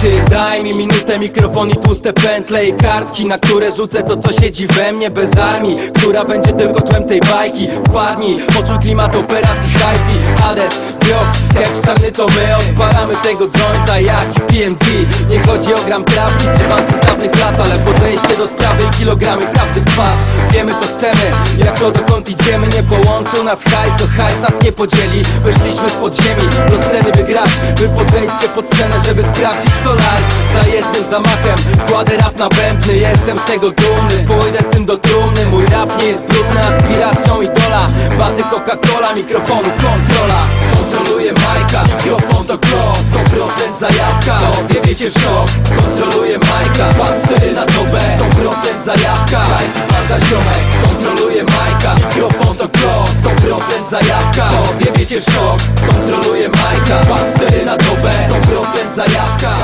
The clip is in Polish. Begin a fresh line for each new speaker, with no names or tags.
Ty daj mi minutę, mikrofon i tłuste pętle i kartki Na które rzucę to co siedzi we mnie bez armii Która będzie tylko tłem tej bajki. Wpadnij, poczuj klimat operacji Hi-Fi Hades, Biox, Hepstany to my Odpalamy tego jointa jak i PMD Nie chodzi o gram trawki czy masy z dawnych lat Ale podejście do sprawy kilogramy prawdy w twarz. Wiemy co chcemy, jak to dokąd idziemy. Nie połączył nas hajs, to hajs nas nie podzieli. Wyszliśmy z podziemi do sceny by grać. Wy podejdźcie pod scenę, żeby sprawdzić to live. Za jednym zamachem kładę rap na bębny Jestem z tego dumny, pójdę z tym do trumny. Mój rap nie jest brudny, aspiracją idola. Baty Coca-Cola, mikrofonu kontrola. Kontroluję majka, mikrofon to gloss 100% zajawka, to wie wiecie w szok Kontroluję majka, zajawka, to wie wiecie w szok. Kontroluję majka, 2-4 na dobę. 100% zajawka,